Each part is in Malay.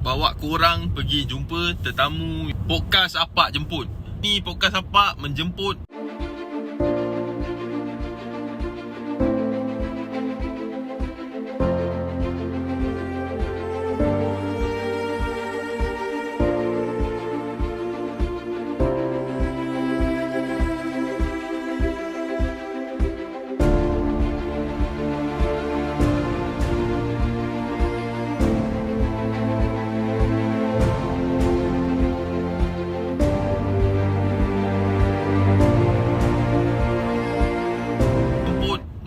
bawa korang pergi jumpa tetamu podcast Apak Jemput. Ni podcast Apak menjemput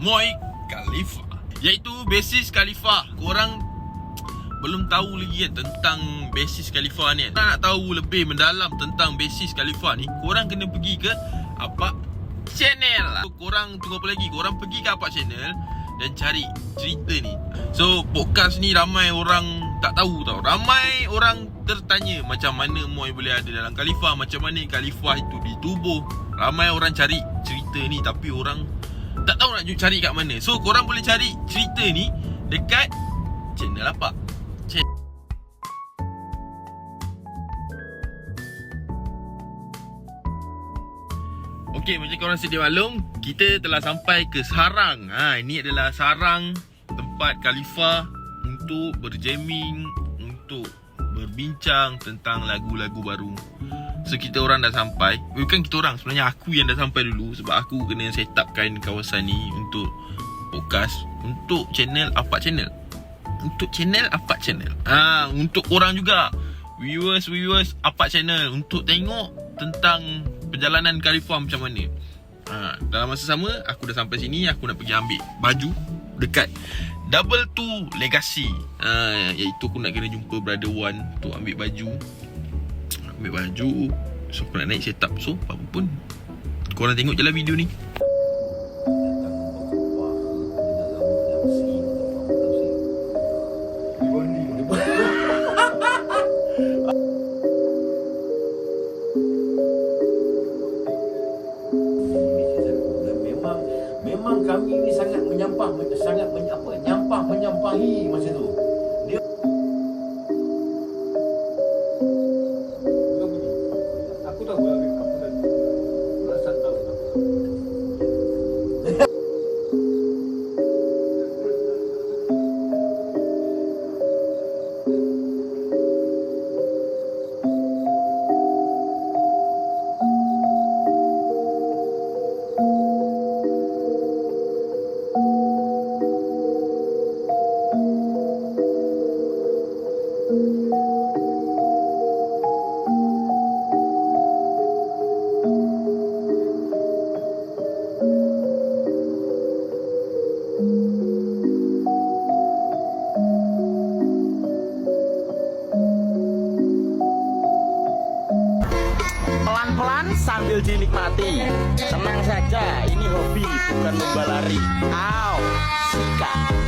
Moy Khalifa Iaitu basis Khalifa. Korang belum tahu lagi kan tentang basis Khalifa ni. Kan nak tahu lebih mendalam tentang basis Khalifa ni Korang kena pergi ke apa channel Korang tunggu apa lagi? Korang pergi ke apa channel dan cari cerita ni. So podcast ni ramai orang tak tahu tau. Ramai orang tertanya macam mana Moy boleh ada dalam Khalifah Macam mana Khalifah itu ditubuh. Ramai orang cari cerita ni tapi orang nak cari kat mana So korang boleh cari cerita ni dekat channel apa Okey, macam korang sedia maklum, kita telah sampai ke sarang. Ha, ini adalah sarang tempat Khalifah untuk berjamming, untuk berbincang tentang lagu-lagu baru. So kita orang dah sampai. Bukan kita orang Sebenarnya aku yang dah sampai dulu Sebab aku kena set upkan kawasan ni Untuk podcast Untuk channel Apa channel. Untuk channel Apa channel. Ha, Untuk orang juga. Viewers-viewers Apa channel. Untuk tengok Tentang Perjalanan Khalifah macam mana. Ha, Dalam masa sama Aku dah sampai sini Aku nak pergi ambil Baju Dekat Double Two Legacy. Ha, Iaitu aku nak kena jumpa Brother One Untuk ambil baju ambil baju So aku nak naik set up So apa pun Korang tengok je lah video ni Memang kami ni sangat menyampah sangat men, apa nyampah menyampahi masa tu. Pelan-pelan sambil dinikmati. Tenang saja, ini hobi bukan lomba lari Au, sikat